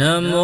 နမော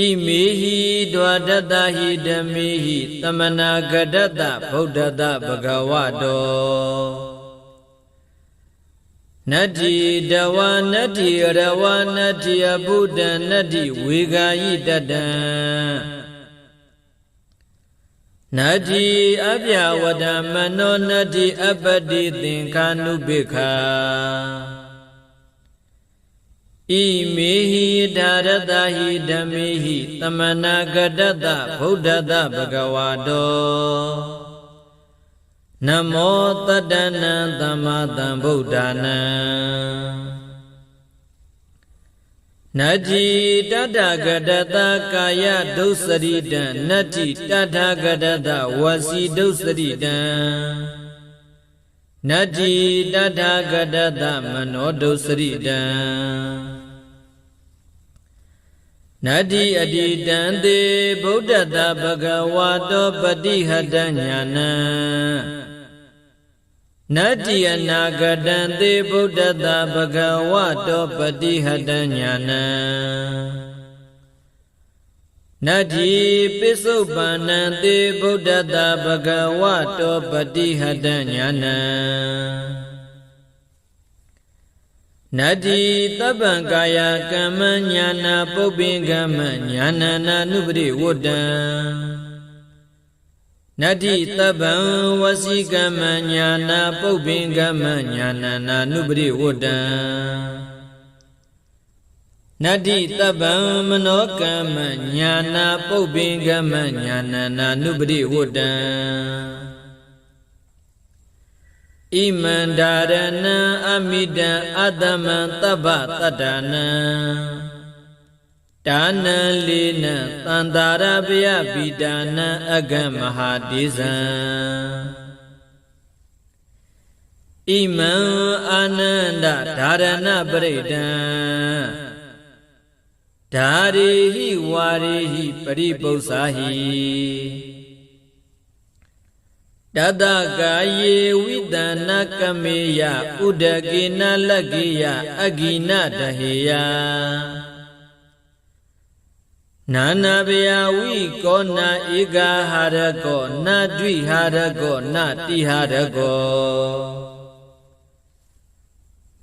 ဣမေဟိဒွါဒတဟိဓမေဟိသမနာဂဒတဗုဒ္ဓတဘဂဝတောနတ္တိတဝနတ္တိရဝနတ္တိအဘုဒ္ဓနတ္တိဝေဂာယိတတံနတ္တိအပြဝဒမနောနတ္တိအပတိသင်္ခာနုပိခာ ဣမေဟိဒါရတဟိဓမ္မေဟိသမနာဂတတဗုဒ္ဓတဘဂဝါတောနမောတတ္တနံသမ္မာသမ္ဗုဒ္ဓနံနတ္တိတတ္တဂတတကာယဒုစရိတံနတ္တိတတ္ထဂတတဝစီဒုစရိတံ နတ္တိတတ္ထဂတတမနောဒုစရိတံနတ္တိအတိတံသေဗုဒ္ဓတဘဂဝါတောပတိဟတညာနံနတ္တိအနာဂတံသေဗုဒ္ဓတဘဂဝါတောပတိဟတညာနံ နတ္တိပိစုပန္နံသေဗုဒ္ဓတဘဂဝါတောပတိဟတညာနံနတ္တိတပ္ပံကာယကမ္မညာနာပုပ္ပင်ကမ္မညာနာနာနုပရိဝတ္တံနတ္တိတပ္ပံဝစီကမ္မညာနာပုပ္ပင်ကမ္မညာနာနာနုပရိဝတ္တံ နတ္တိတပ္ပံမနောကမ္မညာနာပုပ္ပင်ကမ္မညာနာနာနုပရိဝတ္တံဣမန္တာရဏံအမိတံအတမံတပ္ပတတ္တနံဒါနံလေးနံတန္တာရပယပိတာနံအဂမဟာတိဇံဣမံအာနန္ဒဓာရဏပရိဒံ ဓာရေဟိဝါရေဟိပရိပု္ပ္ပာဟိတတကာယေဝိတနာကမေယဥဒကေနလကေယအဂိနတဟေယနာနာဘယဝိကောနာဧကဟာရကောနာဒွိဟာရကောနာတိဟာရကော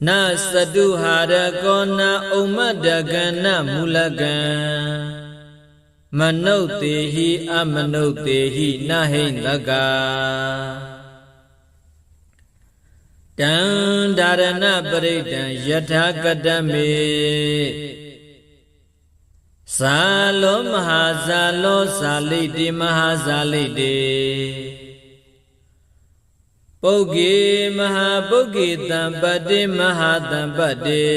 နာစတုဟာရကောနာဥမ္မတကနမူလကံမနုဿေဟိအမနုဿေဟိနဟိန္တကတံဒါရဏပရိဒံယထာကတမေဇာလောမဟာဇာလောဇာလိတိမဟာဇာလိတိ ပုဂ္ဂေမဟာပုဂ္ဂေတံပတ္တိမဟာတံပတ္တိ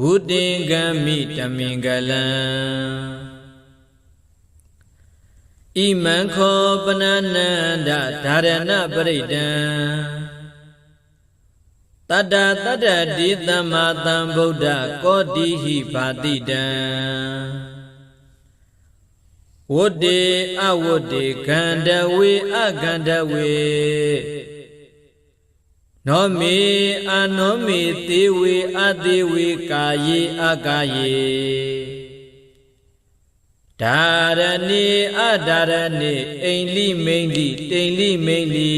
ဘုတင်ကမိတမင်္ဂလံဣမံခောပနနန္ဒဓာရဏပရိဒံတတ္တတတ္တတိသမ္မာသမ္ဗုဒ္ဓကောတိဟိဘာတိတံ ဝတ္တေအဝတ္တေခန္ဓဝေအခန္ဓဝေနောမေအနောမေသေဝေအသေဝေကာယေအကာယေဒါရဏေအဒါရဏေအိန္လိမိန်လိတိန်လိမိန်လိ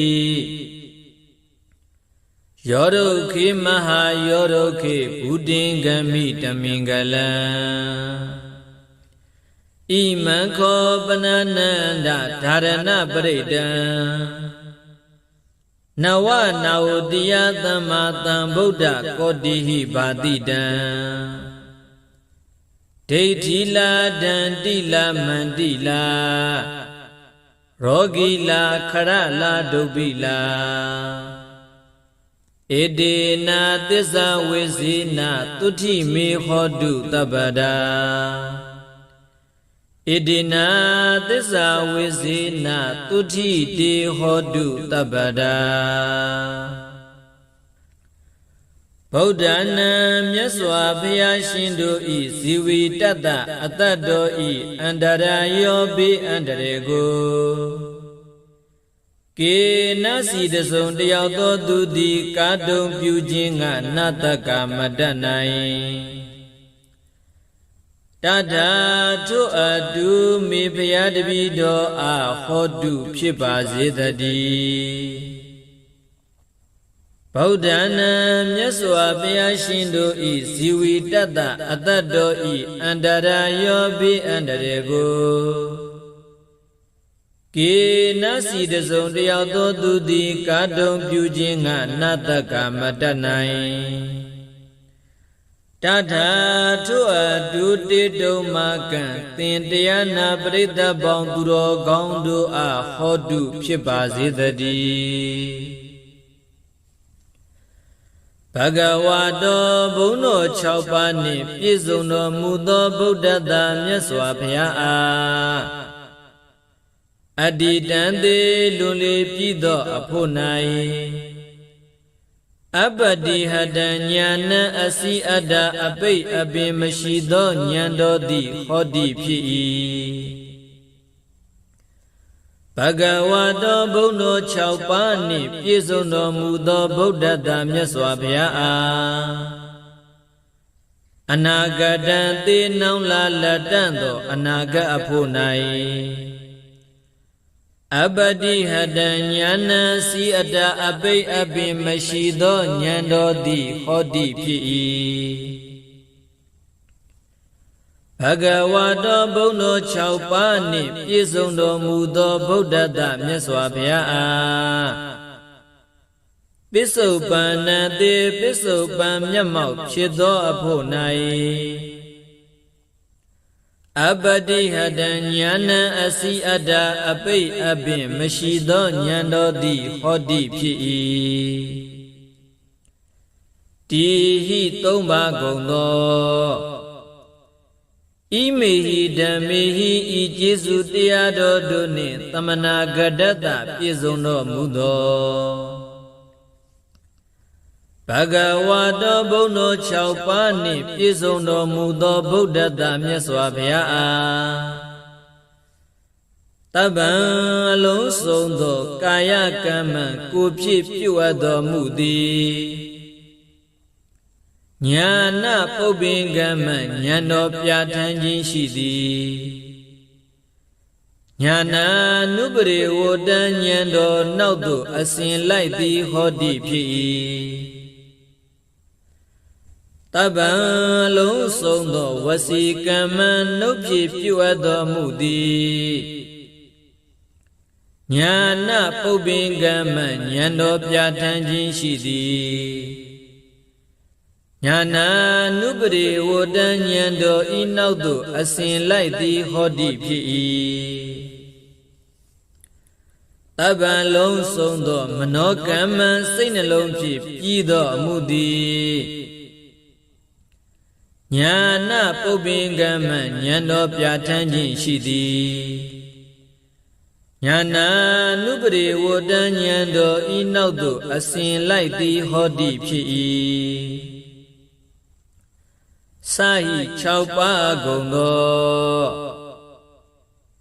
ယောရုခေမဟာယောရုခေဘုဒင်္ဂမိတမင်္ဂလံ ဣမံခောပနနန္ဒဓာရဏပရိဒံနဝနာဝတိယသမ္မာသမ္ဗုဒ္ဓကောတိဟိဘာတိတံဒိဋ္ဌိလာဒန္တိလာမန္တိလာရောဂီလာခရလာဒုပိလာဧတေနာသစ္စာဝေစီနာတုဋ္ဌိမေဟောတုတပ္ပဒာ ဣတိနာသစ္စာဝေစီနာတုဋ္ဌိတေဟောတုတပ္ပဒာဗုဒ္ဓနာမြတ်စွာဘုရားရှင်တို့ဤဇီဝီတတ္တအတ္တတော်ဤအန္တရာယောပိအန္တရေကိုကေနစီတစုံတယောက်သောသူသည်ကာတုံပြုခြင်းကနတကမတတ်နိုင် တထာထုအတုမေဖျားတပိတော်အားဟောတုဖြစ်ပါစေတည်းဗုဒ္ဓနာမြတ်စွာဘုရားရှင်တို့ဤဇီဝီတတ္တအတ္တတော်ဤအန္တရာယောပိအန္တရေကိုကေနစီတစုံတယောက်သောသူသည်ကာတုံပြုခြင်းကနတ္တကမတတ်နိုင် တထာထုအတုတေတုံမာကံသင်တရားနာပရိသတ်ပေါင်းသူတော်ကောင်းတို့အားဟောတုဖြစ်ပါစေတည်းဘဂဝါတော်ဘုန်းတော်6ပါးနှင့်ပြည့်စုံတော်မူသောဗုဒ္ဓသာမြတ်စွာဘုရားအားအတ္တိတံသေးလွန်လေပြည်သောအဖို့၌ အပတိဟတံညာဏအစီအတ္တအပိတ်အပင်မရှိသောဉာဏ်တော်သည်ဟောတိဖြစ်၏ဘဂဝါတော်ဘုန်းတော်6ပါးနှင့်ပြည့်စုံတော်မူသောဗုဒ္ဓတာမြတ်စွာဘုရားအားအနာဂတံသေနောင်လာလက်တန့်သောအနာဂတ်အဖို့၌ အပတိဟတညာဏစီအတအပိတ်အပင်မရှိသောဉာဏ်တော်သည်ဟောတိဖြစ်၏ဘဂဝါတော်ဘုံတော်6ပါးနှင့်ပြည့်စုံတော်မူသောဗုဒ္ဓတမြတ်စွာဘုရားအားပစ္စုပန်နတိပစ္စုပန်မျက်မှောက်ဖြစ်သောအဖို့၌ အပတိဟတံညာဏအစီအတ္တအပိတ်အပင်မရှိသောဉာဏ်တော်သည်ဟောတိဖြစ်၏တိဟိသုံးပါကုန်သောဣမေဟိဓမ္မေဟိဤကျေစုတရားတော်တို့နှင့်သမနာဂဒတပြည့်စုံတော်မူသော ဘဂဝါတောဘုံတော်6ပါးနှင့်ပြည့်စုံတော်မူသောဗုဒ္ဓတမြတ်စွာဘုရားအားတပ္ပံအလုံးစုံသောကာယကမ္မကိုဖြစ်ပြုအပ်တော်မူသည်ညာနာပုပ္ပင်ကမ္မဉာဏ်တော်ပြဋ္ဌာန်းခြင်းရှိသည်ညာနာနုပရိဝတ္တဉာဏ်တော်နောက်သို့အစဉ်လိုက်သည်ဟောတိဖြစ်၏ တပ္ပံလုံးစုံသောဝစီကမ္မနှုတ်ဖြစ်ပြုအပ်တော်မူသည်ညာနာပုပ္ပင်ကမ္မဉာဏ်တော်ပြဋ္ဌာန်းခြင်းရှိသည်ညာနာနုပရိဝတ္တဉာဏ်တော်ဤနောက်သို့အစဉ်လိုက်သည်ဟောတိဖြစ်၏တပ္ပံလုံးစုံသော မနောကမ္မစိတ်နှလုံးဖြင့်ပြီးသောအမှုသည် ညာနာပုပ္ပင်ကမ္မဉာဏ်တော်ပြဋ္ဌာန်းခြင်းရှိသည်ညာနာနုပရိဝတ္တဉာဏ်တော်ဤနောက်သို့အစဉ်လိုက်သည်ဟောတိဖြစ်၏စာဟိ6ပါးကုန်သော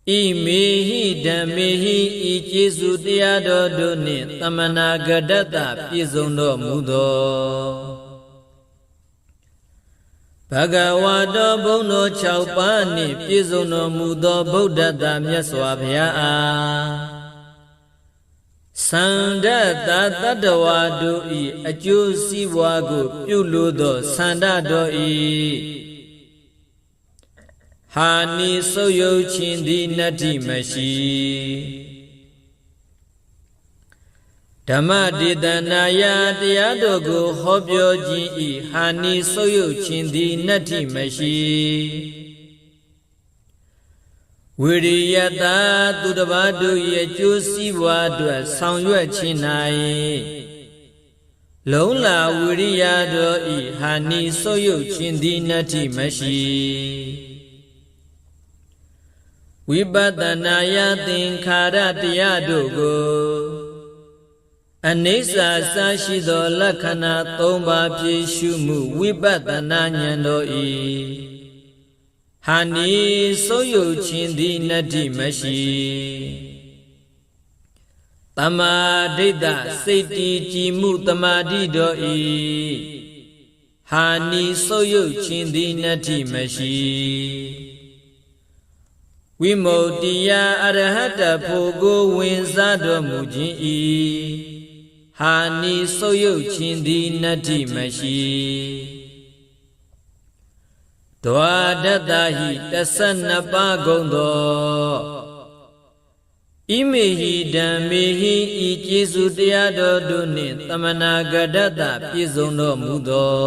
ဣမေဟိဓမ္မေဟိဤကျေစုတရားတော်တို့နှင့်တမနာဂဒတ္တပြည့်စုံတော်မူသော ဘဂဝါတော်ဘုံတော်6ပါးနှင့်ပြည့်စုံတော်မူသောဗုဒ္ဓတာမြတ်စွာဘုရားအားသန္ဒတတတ္တဝါတို့ဤအကျိုးစီးပွားကို ပြုလို့သောသန္ဒတော်ဤဟာနိဆုပ်ယုတ်ခြင်းသည်နတ္တိမရှိ ဓမ္မဒေသနာယတရားတို့ကိုဟောပြောခြင်းဤဟာနိဆုပ်ယုတ်ခြင်းသည်နတ္ထိမရှိဝိရိယတာသူတစ်ပါးတို့ရဲ့ကျိုးစည်းပွားအတွက်ဆောင်ရွက်ခြင်း၌လုံလာဝိရိယတို့ဤဟာနိဆုပ်ယုတ်ခြင်းသည်နတ္ထိမရှိဝိပဿနာယသင်္ခါရတရားတို့ကို အနိစ္စစရှိသောလက္ခဏာ၃ပါးဖြည့်ရှုမှုဝိပဿနာဉာဏ်တော်ဤဟာနိစိုးယုတ်ခြင်းသည်နတ္တိမရှိတမာဒိဋ္ဌစိတ်တည်ကြည်မှုတမာတိတော်ဤဟာနိစိုးယုတ်ခြင်းသည်နတ္တိမရှိဝိမု ക്തി ယအရဟတဖို့ကိုဝင်စားတော်မူခြင်းဤ ဟာနိဆုပ်ယုတ်ခြင်းသည်နတ္တိမရှိဒွါဒတ္တဟိတဆနှစ်ပါးကုန်သောဣမေဟိဓမ္မေဟိဤကျေစုတရားတော်တို့နှင့်တမနာဂဒတ္တပြည့်စုံတော်မူသော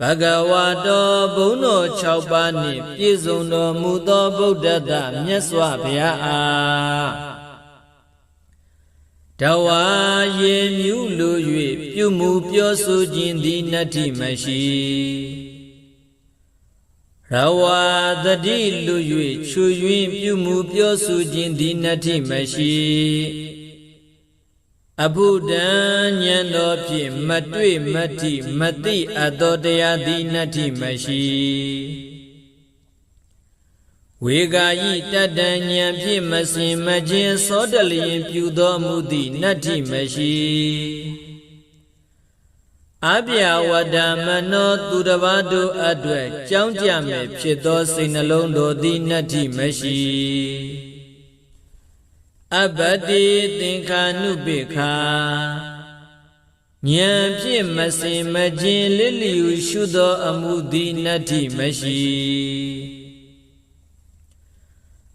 ဘဂဝါတော်ဘုံတော်6ပါးနှင့်ပြည့်စုံတော်မူသောဗုဒ္ဓတမြတ်စွာဘုရားအား တဝါရေမြူးလို၍ပြုမှုပြောဆိုခြင်းသည်နတ္ထိမရှိရဝါတတိလူ၍ချွယွင်းပြုမှုပြောဆိုခြင်းသည်နတ္ထိမရှိအဘုဒ္ဓံဉာဏ်တော်ဖြင့်မတွေ့မတိမသိအပ်သောတရားသည်နတ္ထိမရှိ ဝေဂာယိတတ္တဉဏ်ဖြင့်မစင်မခြင်းသောတလျင်ပြုသောမူသည့်နတ္ထိမရှိအပြဝဒမနောသူတစ်ပါးတို့အတွက်ကြောင်းကြမဲ့ဖြစ်သောစိတ်နှလုံးတို့သည်နတ္ထိမရှိအဘတိသင်္ခာနုပိခာဉာဏ်ဖြင့်မစင်မခြင်းလစ်လျူရှုသောအမှုသည်နတ္ထိမရှိ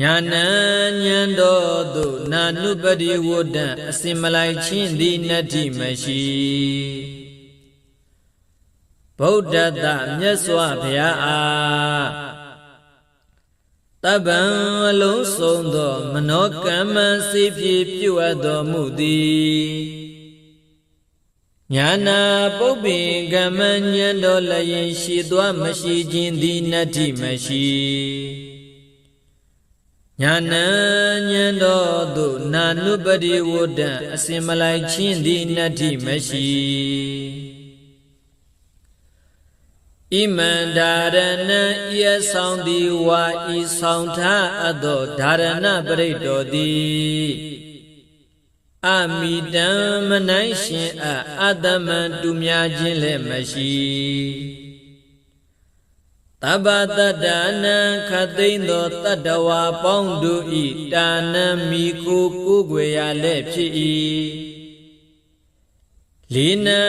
ညာဏဉဏ်တော်သို့နာနုပတိဝဒ္ဒံအစင်မလိုက်ချင်းသည်နတ္တိမရှိဗုဒ္ဓတမြတ်စွာဘုရားအားတပ္ပံအလုံးစုံသောမနောကမ္မစေဖြစ်ပြုအပ်တော်မူသည်ညာနာပုပ္ပိကမ္မဉဏ်တော်လည်းရှိသွားမရှိခြင်းသည်နတ္တိမရှိ ညာဏဉဏ်တော်သို့နာနုပတိဝဒ္ဒံအစင်မလိုက်ချင်းသည်နတ္တိမရှိဣမန္ဒါရဏံဤအဆောင်သည်ဝါဤဆောင်ထားအပ်သောဓာရဏပရိတ်တော်သည်အမိတံမနိုင်ရှင်အအတ္တမံတူများခြင်းလည်းမရှိ တပ္ပတတ္တနံခသိမ့်သောတတ္တဝါပေါင်းတို့ဤတာနံမိကိုကိုွယ်ရလည်းဖြစ်၏လေးနံ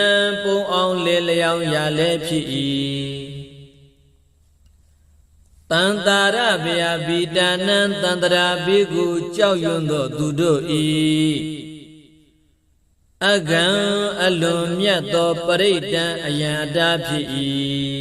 ပုံအောင်လေလျောင်းရလည်းဖြစ်၏တန်တာရဗျာဘိတာနံတန်တရာဘေကိုကြောက်ရွံ့သောသူတို့ဤအကံအလွန်မြတ်သောပရိဒံအယံအတာဖြစ်၏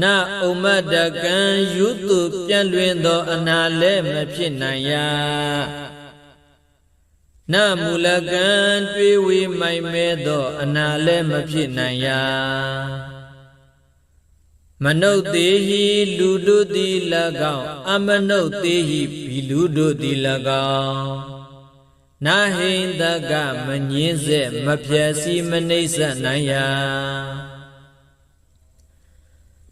နဥမတ္တကံယုတုပြန့်လွင်သော အနာလည်းမဖြစ်နိုင်ရာနမူလကံတွေးဝေမိုင်မဲသော အနာလည်းမဖြစ်နိုင်ရာမနုဿသေးဟိလူတို့သည်၎င်းအမနုဿသေးဟိဘီလူတို့သည်၎င်းနာဟိန္တကမငင်းစေမဖြက်စီမနှိမ့်ဆက်နိုင်ရာ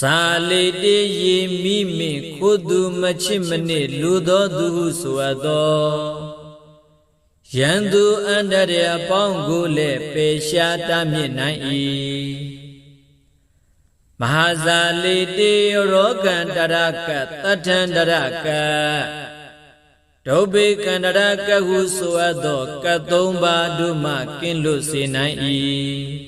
စာလေတေယေမိမိခိုးသူမချစ်မနစ်လူသောသူဟုဆိုအပ်သောယံသူအန္တရာအပေါင်းကိုလည်းပေရှားတာမြင့်နိုင်၏မဟာဇာလေတေရောကံတရကတထံတရကဒုဗ္ဗေကန္တရကဟုဆိုအပ်သောကတ်သုံးပါးတို့မှကင်းလွတ်စေနိုင်၏